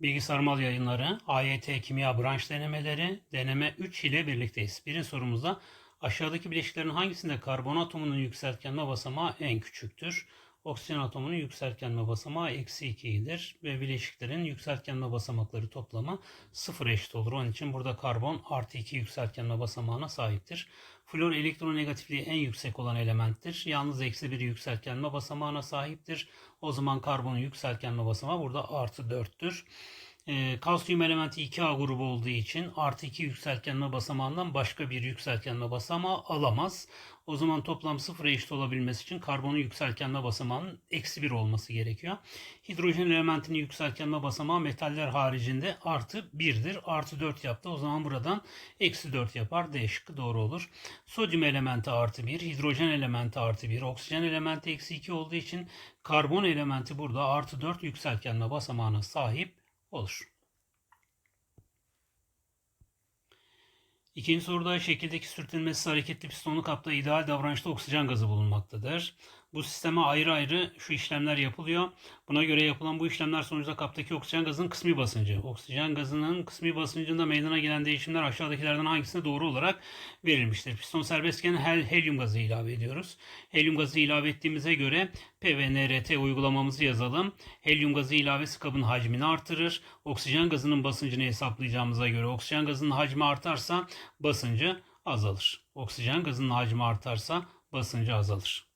Bilgisayar Yayınları, AYT Kimya Branş Denemeleri, deneme 3 ile birlikteyiz. Birinci sorumuzda aşağıdaki bileşiklerin hangisinde karbon atomunun yükseltgenme basamağı en küçüktür? Oksijen atomunun yükseltgenme basamağı eksi 2'dir ve bileşiklerin yükseltgenme basamakları toplamı 0 eşit olur. Onun için burada karbon artı 2 yükseltgenme basamağına sahiptir. Flor elektronegatifliği en yüksek olan elementtir. Yalnız eksi 1 yükseltgenme basamağına sahiptir. O zaman karbonun yükseltgenme basamağı burada artı 4'tür. E, kalsiyum elementi 2A grubu olduğu için artı 2 yükseltgenme basamağından başka bir yükseltgenme basamağı alamaz. O zaman toplam sıfıra eşit olabilmesi için karbonun yükseltgenme basamağının eksi 1 olması gerekiyor. Hidrojen elementinin yükseltgenme basamağı metaller haricinde artı 1'dir. Artı 4 yaptı. O zaman buradan eksi 4 yapar. D şıkkı doğru olur. Sodyum elementi artı 1, hidrojen elementi artı 1, oksijen elementi eksi 2 olduğu için karbon elementi burada artı 4 yükseltgenme basamağına sahip olur. İkinci soruda şekildeki sürtünmesiz hareketli pistonlu kapta ideal davranışta oksijen gazı bulunmaktadır. Bu sisteme ayrı ayrı şu işlemler yapılıyor. Buna göre yapılan bu işlemler sonucunda kaptaki oksijen gazının kısmi basıncı. Oksijen gazının kısmi basıncında meydana gelen değişimler aşağıdakilerden hangisine doğru olarak verilmiştir? Piston serbestken hel, helyum gazı ilave ediyoruz. Helyum gazı ilave ettiğimize göre P ve NRT uygulamamızı yazalım. Helyum gazı ilavesi kabın hacmini artırır. Oksijen gazının basıncını hesaplayacağımıza göre oksijen gazının hacmi artarsa basıncı azalır. Oksijen gazının hacmi artarsa basıncı azalır.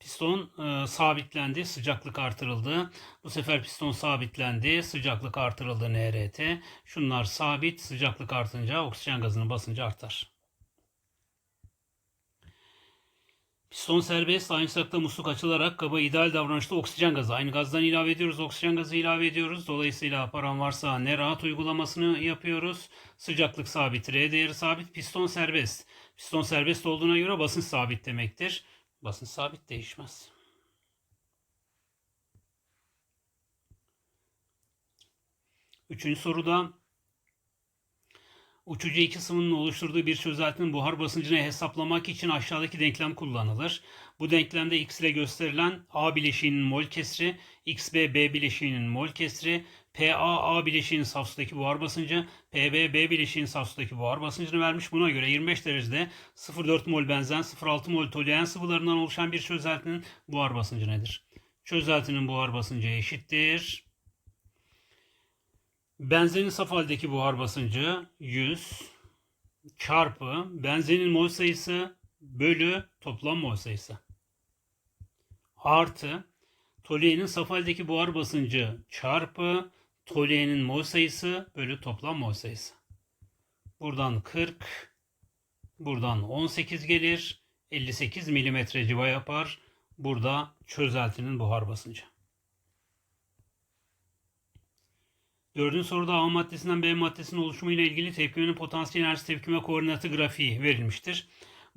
Piston e, sabitlendi, sıcaklık artırıldı. Bu sefer piston sabitlendi, sıcaklık artırıldı NRT. Şunlar sabit, sıcaklık artınca oksijen gazının basıncı artar. Piston serbest, aynı sıcakta musluk açılarak kaba ideal davranışta oksijen gazı. Aynı gazdan ilave ediyoruz, oksijen gazı ilave ediyoruz. Dolayısıyla param varsa ne rahat uygulamasını yapıyoruz. Sıcaklık sabit, R değeri sabit, piston serbest. Piston serbest olduğuna göre basınç sabit demektir. Basınç sabit değişmez. Üçüncü soruda uçucu iki sıvının oluşturduğu bir çözeltinin buhar basıncını hesaplamak için aşağıdaki denklem kullanılır. Bu denklemde X ile gösterilen A bileşiğinin mol kesri, XB B bileşiğinin mol kesri, PA A bileşiğinin safsudaki buhar basıncı, PB B bileşiğinin safsudaki buhar basıncını vermiş. Buna göre 25 derecede 0,4 mol benzen, 0,6 mol toluen sıvılarından oluşan bir çözeltinin buhar basıncı nedir? Çözeltinin buhar basıncı eşittir. Benzenin saf haldeki buhar basıncı 100 çarpı benzenin mol sayısı bölü toplam mol sayısı. Artı toluenin saf haldeki buhar basıncı çarpı toluenin mol sayısı bölü toplam mol sayısı. Buradan 40, buradan 18 gelir. 58 milimetre civa yapar. Burada çözeltinin buhar basıncı. Dördüncü soruda A maddesinden B maddesinin oluşumu ile ilgili tepkimenin potansiyel enerji tepkime koordinatı grafiği verilmiştir.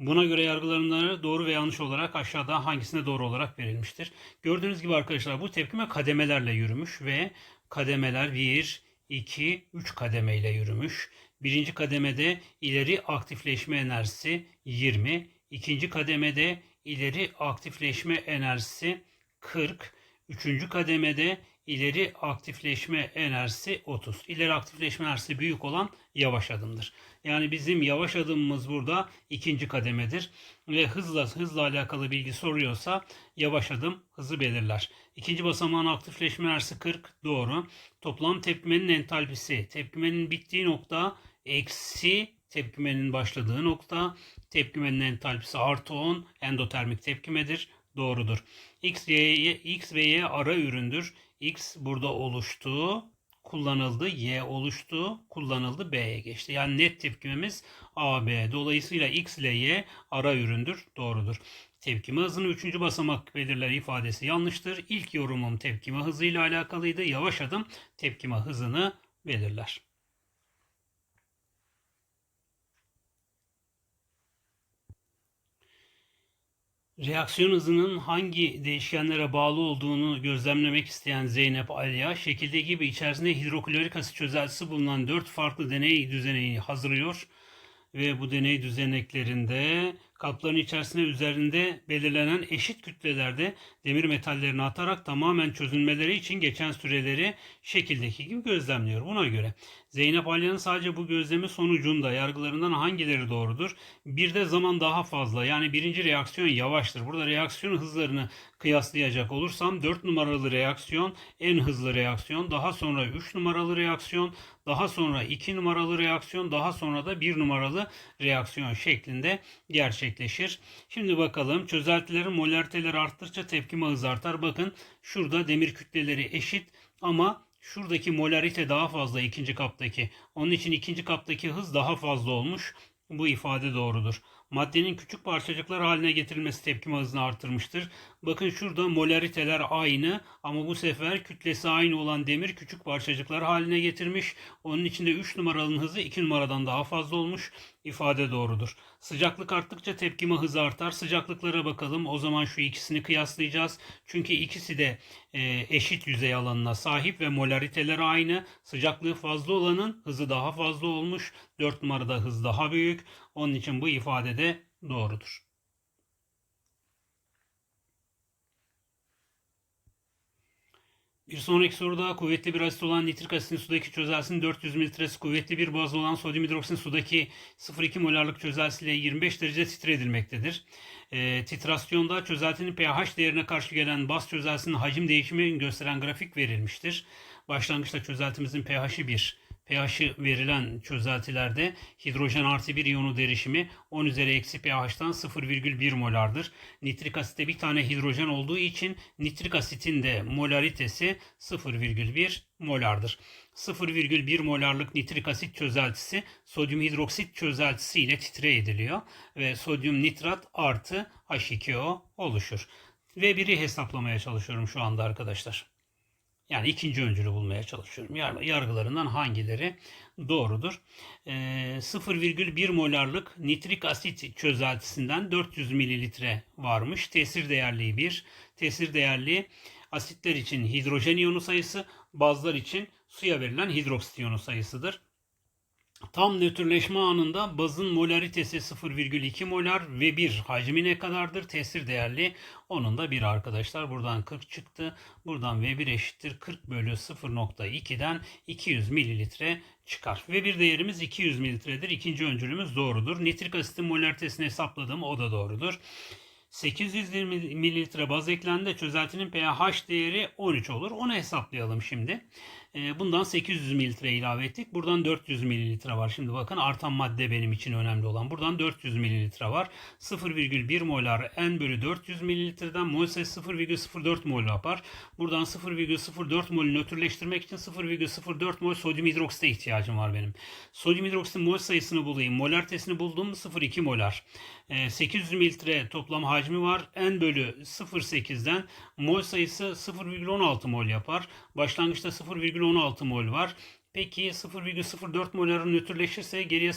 Buna göre yargılarımları doğru ve yanlış olarak aşağıda hangisine doğru olarak verilmiştir. Gördüğünüz gibi arkadaşlar bu tepkime kademelerle yürümüş ve kademeler 1, 2, 3 kademe ile yürümüş. Birinci kademede ileri aktifleşme enerjisi 20, ikinci kademede ileri aktifleşme enerjisi 40, üçüncü kademede ileri aktifleşme enerjisi 30. İleri aktifleşme enerjisi büyük olan yavaş adımdır. Yani bizim yavaş adımımız burada ikinci kademedir. Ve hızla hızla alakalı bilgi soruyorsa yavaş adım hızı belirler. İkinci basamağın aktifleşme enerjisi 40 doğru. Toplam tepkimenin entalpisi. Tepkimenin bittiği nokta eksi tepkimenin başladığı nokta. Tepkimenin entalpisi artı 10 endotermik tepkimedir. Doğrudur. X, y, X ve Y ara üründür. X burada oluştu, kullanıldı, Y oluştu, kullanıldı, B'ye geçti. Yani net tepkimemiz AB. Dolayısıyla X ile Y ara üründür, doğrudur. Tepkime hızını 3. basamak belirler ifadesi yanlıştır. İlk yorumum tepkime hızıyla alakalıydı. Yavaş adım tepkime hızını belirler. Reaksiyon hızının hangi değişkenlere bağlı olduğunu gözlemlemek isteyen Zeynep Alya, şekilde gibi içerisinde hidroklorik asit çözeltisi bulunan 4 farklı deney düzeneği hazırlıyor ve bu deney düzeneklerinde Kapların içerisine üzerinde belirlenen eşit kütlelerde demir metallerini atarak tamamen çözünmeleri için geçen süreleri şekildeki gibi gözlemliyor. Buna göre Zeynep Alya'nın sadece bu gözlemi sonucunda yargılarından hangileri doğrudur? Bir de zaman daha fazla yani birinci reaksiyon yavaştır. Burada reaksiyon hızlarını kıyaslayacak olursam 4 numaralı reaksiyon en hızlı reaksiyon. Daha sonra 3 numaralı reaksiyon. Daha sonra 2 numaralı reaksiyon. Daha sonra da 1 numaralı reaksiyon şeklinde gerçekleşir. Şimdi bakalım çözeltilerin molariteleri arttıkça tepkime hızı artar. Bakın şurada demir kütleleri eşit ama şuradaki molarite daha fazla ikinci kaptaki. Onun için ikinci kaptaki hız daha fazla olmuş. Bu ifade doğrudur. Maddenin küçük parçacıklar haline getirilmesi tepkime hızını artırmıştır. Bakın şurada molariteler aynı ama bu sefer kütlesi aynı olan demir küçük parçacıklar haline getirmiş. Onun için de 3 numaralının hızı 2 numaradan daha fazla olmuş. İfade doğrudur. Sıcaklık arttıkça tepkime hızı artar. Sıcaklıklara bakalım. O zaman şu ikisini kıyaslayacağız. Çünkü ikisi de e, eşit yüzey alanına sahip ve molariteleri aynı. Sıcaklığı fazla olanın hızı daha fazla olmuş. 4 numarada hız daha büyük. Onun için bu ifade de doğrudur. Bir sonraki soruda kuvvetli bir asit olan nitrik asitin sudaki çözeltisinin 400 mililitresi kuvvetli bir bazlı olan sodyum hidroksin sudaki 0,2 molarlık çözeltisiyle 25 derece titre edilmektedir. E, titrasyonda çözeltinin pH değerine karşı gelen baz çözeltisinin hacim değişimini gösteren grafik verilmiştir. Başlangıçta çözeltimizin pH'i 1, pH'i verilen çözeltilerde hidrojen artı bir iyonu derişimi 10 üzeri eksi pH'tan 0,1 molardır. Nitrik asitte bir tane hidrojen olduğu için nitrik asitin de molaritesi 0,1 molardır. 0,1 molarlık nitrik asit çözeltisi sodyum hidroksit çözeltisi ile titre ediliyor ve sodyum nitrat artı H2O oluşur. Ve biri hesaplamaya çalışıyorum şu anda arkadaşlar. Yani ikinci öncülü bulmaya çalışıyorum. Yargılarından hangileri doğrudur? E, ee, 0,1 molarlık nitrik asit çözeltisinden 400 mililitre varmış. Tesir değerliği 1. Tesir değerliği asitler için hidrojen iyonu sayısı, bazlar için suya verilen hidroksit iyonu sayısıdır. Tam nötrleşme anında bazın molaritesi 0,2 molar ve 1 hacmi ne kadardır? Tesir değerli onun da 1 arkadaşlar. Buradan 40 çıktı. Buradan V1 eşittir 40 bölü 0.2'den 200 mililitre çıkar. Ve bir değerimiz 200 mililitredir. İkinci öncülümüz doğrudur. Nitrik asitin molaritesini hesapladım. O da doğrudur. 820 mililitre baz eklendi. Çözeltinin pH değeri 13 olur. Onu hesaplayalım şimdi. Ee, bundan 800 mililitre ilave ettik. Buradan 400 mililitre var. Şimdi bakın artan madde benim için önemli olan. Buradan 400 mililitre var. 0,1 molar N bölü 400 mililitreden mol sayısı 0,04 mol yapar. Buradan 0,04 mol nötrleştirmek için 0,04 mol sodyum hidroksite ihtiyacım var benim. Sodyum hidroksitin mol sayısını bulayım. Molaritesini buldum mu 0,2 molar. 800 ee, mililitre toplam hacmi var. N bölü 0,8'den mol sayısı 0,16 mol yapar. Başlangıçta 0,16 0,16 mol var. Peki 0,04 moları nötrleşirse geriye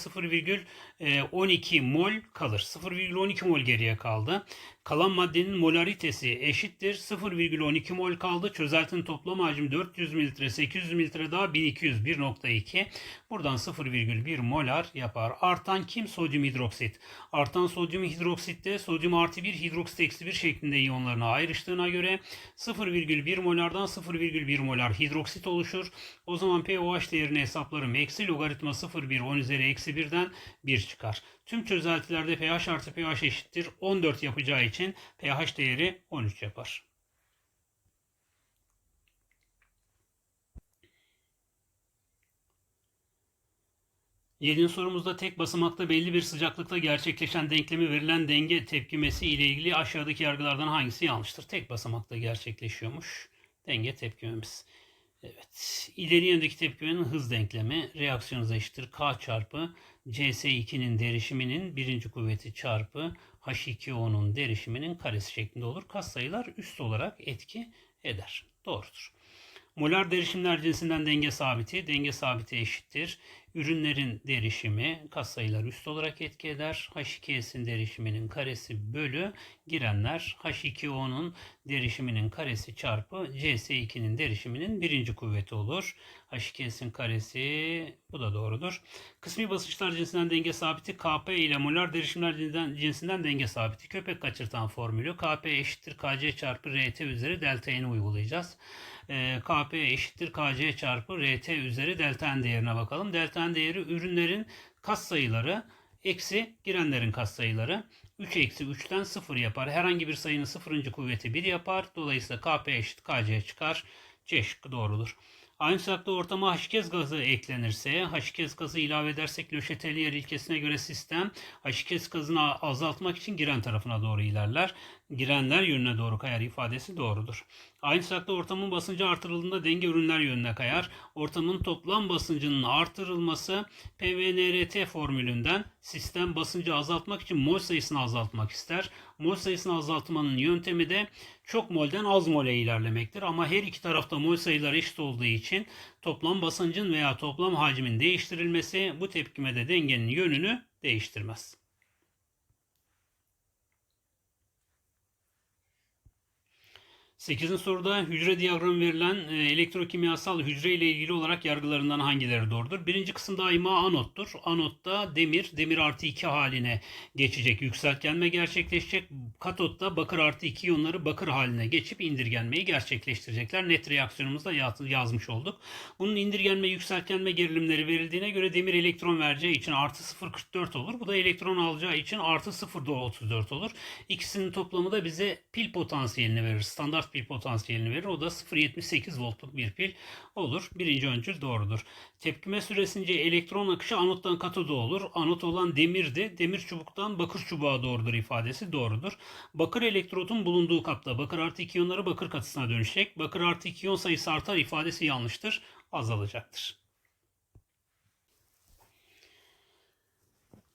0,12 mol kalır. 0,12 mol geriye kaldı. Kalan maddenin molaritesi eşittir. 0,12 mol kaldı. Çözeltinin toplam hacmi 400 mililitre, 800 mililitre daha 1200, 1.2. Buradan 0,1 molar yapar. Artan kim? Sodyum hidroksit. Artan sodyum hidroksitte sodyum artı 1, hidroksit eksi 1 şeklinde iyonlarına ayrıştığına göre 0,1 molardan 0,1 molar hidroksit oluşur. O zaman pOH değerini hesaplarım. Eksi logaritma 0,1 10 üzeri eksi 1'den 1 çıkar. Tüm çözeltilerde pH artı pH eşittir 14 yapacağı için pH değeri 13 yapar. Yedinci sorumuzda tek basamakta belli bir sıcaklıkta gerçekleşen denklemi verilen denge tepkimesi ile ilgili aşağıdaki yargılardan hangisi yanlıştır? Tek basamakta gerçekleşiyormuş denge tepkimemiz. Evet. İleri yöndeki tepkimenin hız denklemi reaksiyon hızı eşittir. K çarpı CS2'nin derişiminin birinci kuvveti çarpı H2O'nun derişiminin karesi şeklinde olur. Kas sayılar üst olarak etki eder. Doğrudur. Molar derişimler cinsinden denge sabiti. Denge sabiti eşittir. Ürünlerin derişimi katsayılar üst olarak etki eder. H2S'in derişiminin karesi bölü girenler H2O'nun derişiminin karesi çarpı CS2'nin derişiminin birinci kuvveti olur. H2S'in karesi bu da doğrudur. Kısmi basınçlar cinsinden denge sabiti Kp ile molar derişimler cinsinden, denge sabiti. Köpek kaçırtan formülü Kp eşittir Kc çarpı Rt üzeri delta N'ı uygulayacağız. E, Kp eşittir Kc çarpı Rt üzeri delta değerine bakalım. Delta değeri ürünlerin katsayıları eksi girenlerin katsayıları. 3 eksi 3'ten 0 yapar. Herhangi bir sayının sıfırıncı kuvveti 1 yapar. Dolayısıyla Kp eşit Kc çıkar. C şıkkı doğrudur. Aynı sıcaklıkta ortama H2 gazı eklenirse, H2 gazı ilave edersek Löşeteliyer ilkesine göre sistem H2 gazını azaltmak için giren tarafına doğru ilerler. Girenler yönüne doğru kayar ifadesi doğrudur. Aynı sıcaklıkta ortamın basıncı artırıldığında denge ürünler yönüne kayar. Ortamın toplam basıncının artırılması PVNRT formülünden sistem basıncı azaltmak için mol sayısını azaltmak ister. Mol sayısını azaltmanın yöntemi de çok molden az mole ilerlemektir. Ama her iki tarafta mol sayıları eşit olduğu için toplam basıncın veya toplam hacmin değiştirilmesi bu tepkimede dengenin yönünü değiştirmez. 8. soruda hücre diyagramı verilen e, elektrokimyasal hücre ile ilgili olarak yargılarından hangileri doğrudur? Birinci kısım daima anottur. Anotta demir, demir artı 2 haline geçecek, yükseltgenme gerçekleşecek. Katotta bakır artı 2 iyonları bakır haline geçip indirgenmeyi gerçekleştirecekler. Net reaksiyonumuzda yaz, yazmış olduk. Bunun indirgenme, yükseltgenme gerilimleri verildiğine göre demir elektron vereceği için artı 0.44 olur. Bu da elektron alacağı için artı 0.34 olur. İkisinin toplamı da bize pil potansiyelini verir. Standart pil potansiyelini verir. O da 0.78 voltluk bir pil olur. Birinci öncül doğrudur. Tepkime süresince elektron akışı anottan katoda olur. Anot olan demirdi. Demir çubuktan bakır çubuğa doğrudur ifadesi doğrudur. Bakır elektrodun bulunduğu kapta bakır artı 2 iyonları bakır katısına dönüşecek. Bakır artı 2 iyon sayısı artar ifadesi yanlıştır. Azalacaktır.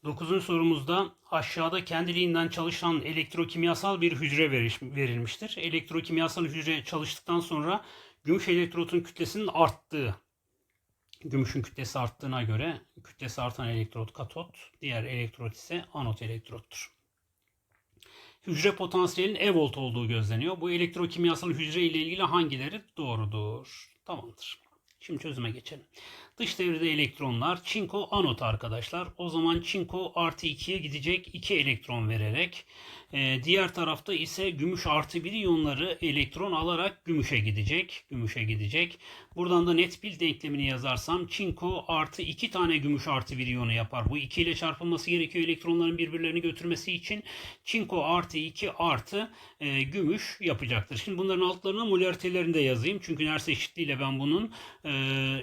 Dokuzuncu sorumuzda aşağıda kendiliğinden çalışan elektrokimyasal bir hücre verilmiştir. Elektrokimyasal hücre çalıştıktan sonra gümüş elektrodun kütlesinin arttığı, gümüşün kütlesi arttığına göre kütlesi artan elektrot katot, diğer elektrot ise anot elektrottur. Hücre potansiyelinin E volt olduğu gözleniyor. Bu elektrokimyasal hücre ile ilgili hangileri doğrudur? Tamamdır. Şimdi çözüme geçelim. Dış devrede elektronlar çinko anot arkadaşlar. O zaman çinko artı 2'ye gidecek 2 elektron vererek. E, diğer tarafta ise gümüş artı 1 iyonları elektron alarak gümüşe gidecek. Gümüşe gidecek. Buradan da net pil denklemini yazarsam çinko artı 2 tane gümüş artı 1 iyonu yapar. Bu 2 ile çarpılması gerekiyor elektronların birbirlerini götürmesi için. Çinko artı 2 artı e, gümüş yapacaktır. Şimdi bunların altlarına molaritelerini de yazayım. Çünkü nerse eşitliğiyle ben bunun e,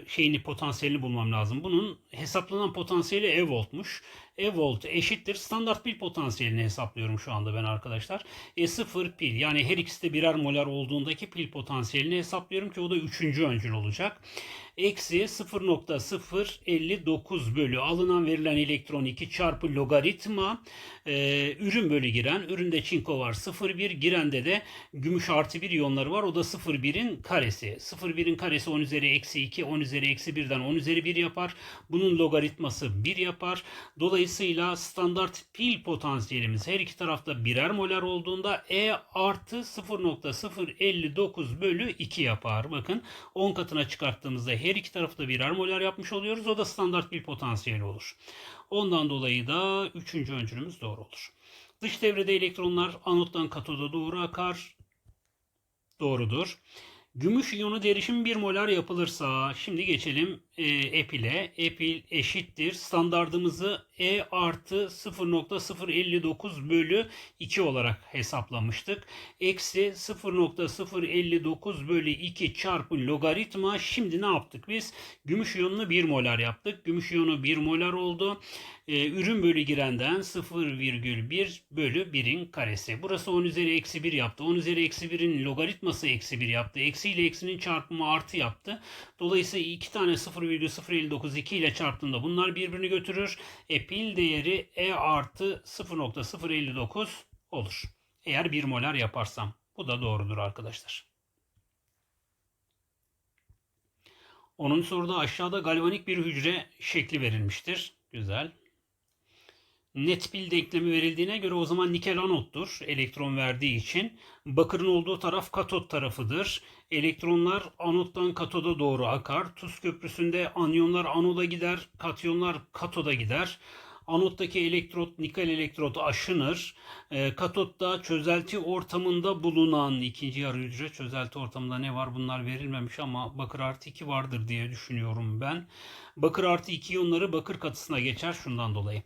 şeyini potansiyelini bulmam lazım. Bunun hesaplanan potansiyeli E voltmuş. E volt eşittir. Standart pil potansiyelini hesaplıyorum şu anda ben arkadaşlar. E0 pil yani her ikisi de birer molar olduğundaki pil potansiyelini hesaplıyorum ki o da üçüncü öncül olacak eksi 0.059 bölü alınan verilen elektron 2 çarpı logaritma e, ürün bölü giren. Üründe çinko var 0.1 girende de gümüş artı 1 iyonları var. O da 0.1'in karesi. 0.1'in karesi 10 üzeri eksi 2 10 üzeri eksi 1'den 10 üzeri 1 yapar. Bunun logaritması 1 yapar. Dolayısıyla standart pil potansiyelimiz her iki tarafta birer molar olduğunda E artı 0.059 bölü 2 yapar. Bakın 10 katına çıkarttığımızda her iki tarafı da birer molar yapmış oluyoruz. O da standart bir potansiyel olur. Ondan dolayı da üçüncü öncülümüz doğru olur. Dış devrede elektronlar anottan katoda doğru akar. Doğrudur. Gümüş iyonu derişim 1 molar yapılırsa şimdi geçelim e, epile. Epil eşittir. Standardımızı E artı 0.059 bölü 2 olarak hesaplamıştık. Eksi 0.059 bölü 2 çarpı logaritma. Şimdi ne yaptık biz? Gümüş iyonunu 1 molar yaptık. Gümüş iyonu 1 molar oldu. E, ürün bölü girenden 0,1 bölü 1'in karesi. Burası 10 üzeri eksi 1 yaptı. 10 üzeri eksi 1'in logaritması eksi 1 yaptı. Eksi ile eksinin çarpımı artı yaptı. Dolayısıyla iki tane 0 0,059 ile çarptığında bunlar birbirini götürür. E pil değeri E artı 0.059 olur. Eğer 1 molar yaparsam. Bu da doğrudur arkadaşlar. 10. soruda aşağıda galvanik bir hücre şekli verilmiştir. Güzel. Net pil denklemi verildiğine göre o zaman nikel anottur elektron verdiği için. Bakırın olduğu taraf katot tarafıdır. Elektronlar anottan katoda doğru akar. Tuz köprüsünde anyonlar anoda gider, katyonlar katoda gider. Anottaki elektrot nikel elektrot aşınır. E, katotta çözelti ortamında bulunan ikinci yarı hücre çözelti ortamında ne var bunlar verilmemiş ama bakır artı 2 vardır diye düşünüyorum ben. Bakır artı 2 iyonları bakır katısına geçer şundan dolayı.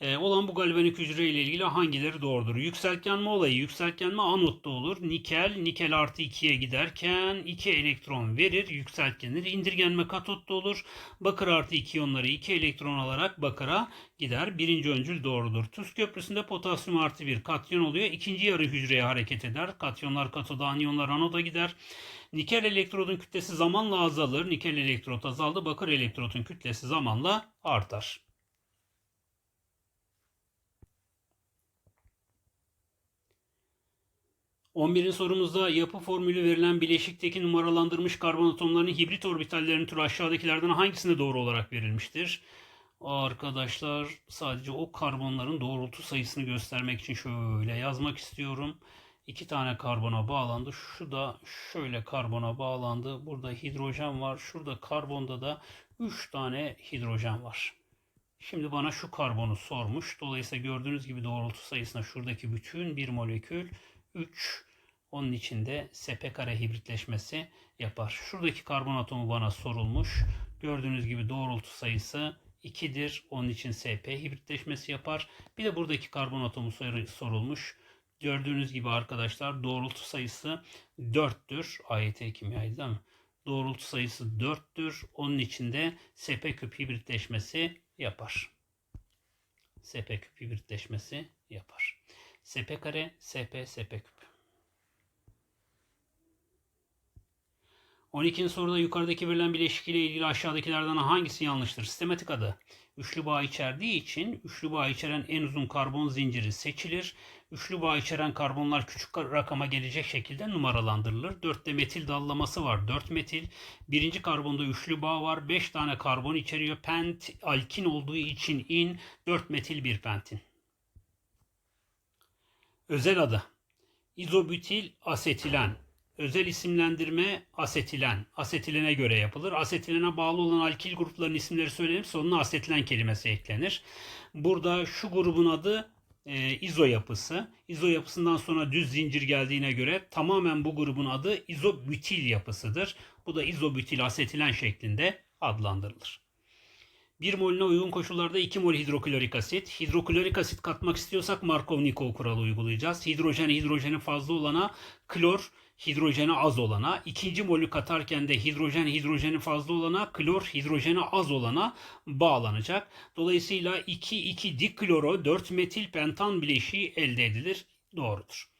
E, olan bu galvanik hücre ile ilgili hangileri doğrudur? Yükseltgenme olayı yükseltgenme anotta olur. Nikel nikel artı 2'ye giderken 2 elektron verir yükseltgenir. İndirgenme katotta olur. Bakır artı 2 iyonları 2 elektron alarak bakıra gider. Birinci öncül doğrudur. Tuz köprüsünde potasyum artı 1 katyon oluyor. İkinci yarı hücreye hareket eder. Katyonlar katoda, anyonlar anoda gider. Nikel elektrodun kütlesi zamanla azalır. Nikel elektrot azaldı. Bakır elektrodun kütlesi zamanla artar. 11. sorumuzda yapı formülü verilen bileşikteki numaralandırmış karbon atomlarının hibrit orbitallerinin türü aşağıdakilerden hangisine doğru olarak verilmiştir? Arkadaşlar sadece o karbonların doğrultu sayısını göstermek için şöyle yazmak istiyorum. İki tane karbona bağlandı. Şu da şöyle karbona bağlandı. Burada hidrojen var. Şurada karbonda da 3 tane hidrojen var. Şimdi bana şu karbonu sormuş. Dolayısıyla gördüğünüz gibi doğrultu sayısına şuradaki bütün bir molekül 3. Onun içinde sp kare hibritleşmesi yapar. Şuradaki karbon atomu bana sorulmuş. Gördüğünüz gibi doğrultu sayısı 2'dir. Onun için sp hibritleşmesi yapar. Bir de buradaki karbon atomu sorulmuş. Gördüğünüz gibi arkadaşlar doğrultu sayısı 4'tür. AYT kimyaydı değil mi? Doğrultu sayısı 4'tür. Onun için de sp küp hibritleşmesi yapar. sp küp hibritleşmesi yapar. SP kare, SP, SP küp. 12. soruda yukarıdaki verilen bileşik ile ilgili aşağıdakilerden hangisi yanlıştır? Sistematik adı üçlü bağ içerdiği için üçlü bağ içeren en uzun karbon zinciri seçilir. Üçlü bağ içeren karbonlar küçük rakama gelecek şekilde numaralandırılır. 4'te metil dallaması var. 4 metil. Birinci karbonda üçlü bağ var. 5 tane karbon içeriyor. Pent alkin olduğu için in 4 metil 1 pentin. Özel adı. İzobutil asetilen. Özel isimlendirme asetilen. Asetilene göre yapılır. Asetilene bağlı olan alkil grupların isimleri söylenip sonuna asetilen kelimesi eklenir. Burada şu grubun adı e, izo yapısı. İzo yapısından sonra düz zincir geldiğine göre tamamen bu grubun adı izobutil yapısıdır. Bu da izobutil asetilen şeklinde adlandırılır. 1 molüne uygun koşullarda 2 mol hidroklorik asit. Hidroklorik asit katmak istiyorsak Markov-Nikol kuralı uygulayacağız. Hidrojen hidrojeni fazla olana klor, hidrojeni az olana. ikinci molü katarken de hidrojen hidrojeni fazla olana, klor hidrojeni az olana bağlanacak. Dolayısıyla 2,2 dikloro 4 metil pentan bileşiği elde edilir. Doğrudur.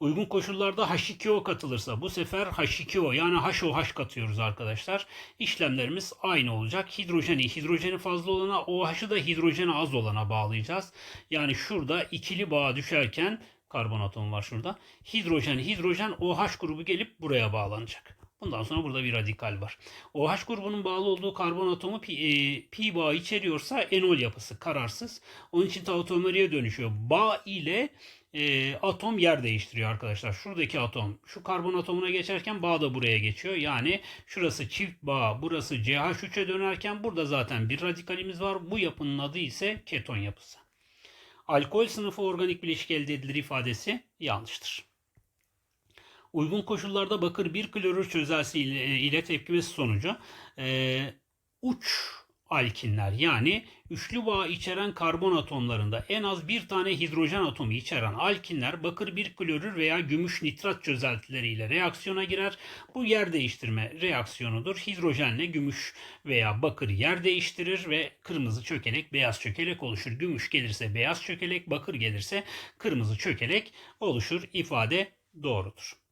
Uygun koşullarda H2O katılırsa bu sefer H2O yani HOH katıyoruz arkadaşlar. İşlemlerimiz aynı olacak. Hidrojeni hidrojeni fazla olana OH'ı da hidrojeni az olana bağlayacağız. Yani şurada ikili bağ düşerken karbon atomu var şurada. Hidrojen hidrojen OH grubu gelip buraya bağlanacak. Bundan sonra burada bir radikal var. OH grubunun bağlı olduğu karbon atomu pi, e, pi bağı içeriyorsa enol yapısı kararsız. Onun için tautomeriye dönüşüyor. Bağ ile e, atom yer değiştiriyor arkadaşlar. Şuradaki atom şu karbon atomuna geçerken bağ da buraya geçiyor. Yani şurası çift bağ, burası CH3'e dönerken burada zaten bir radikalimiz var. Bu yapının adı ise keton yapısı. Alkol sınıfı organik bileşik elde edilir ifadesi yanlıştır. Uygun koşullarda bakır bir klorür çözelsi ile, ile tepkimesi sonucu e, uç alkinler yani üçlü bağ içeren karbon atomlarında en az bir tane hidrojen atomu içeren alkinler bakır bir klorür veya gümüş nitrat çözeltileriyle reaksiyona girer. Bu yer değiştirme reaksiyonudur. Hidrojenle gümüş veya bakır yer değiştirir ve kırmızı çökelek beyaz çökelek oluşur. Gümüş gelirse beyaz çökelek, bakır gelirse kırmızı çökelek oluşur. İfade doğrudur.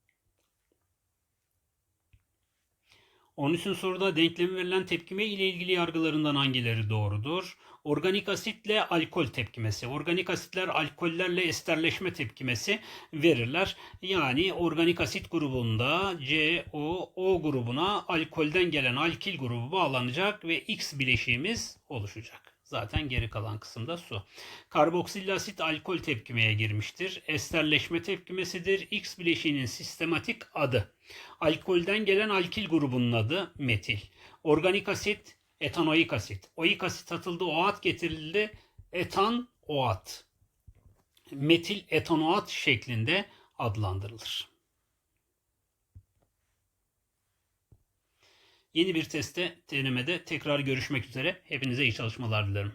13. soruda denklemi verilen tepkime ile ilgili yargılarından hangileri doğrudur? Organik asitle alkol tepkimesi. Organik asitler alkollerle esterleşme tepkimesi verirler. Yani organik asit grubunda COO grubuna alkolden gelen alkil grubu bağlanacak ve X bileşiğimiz oluşacak. Zaten geri kalan kısımda su. Karboksil asit alkol tepkimeye girmiştir. Esterleşme tepkimesidir. X bileşiğinin sistematik adı. Alkolden gelen alkil grubunun adı metil. Organik asit etanoik asit. Oik asit atıldı, OAT getirildi. Etan OAT. Metil etanoat şeklinde adlandırılır. Yeni bir testte, denemede tekrar görüşmek üzere. Hepinize iyi çalışmalar dilerim.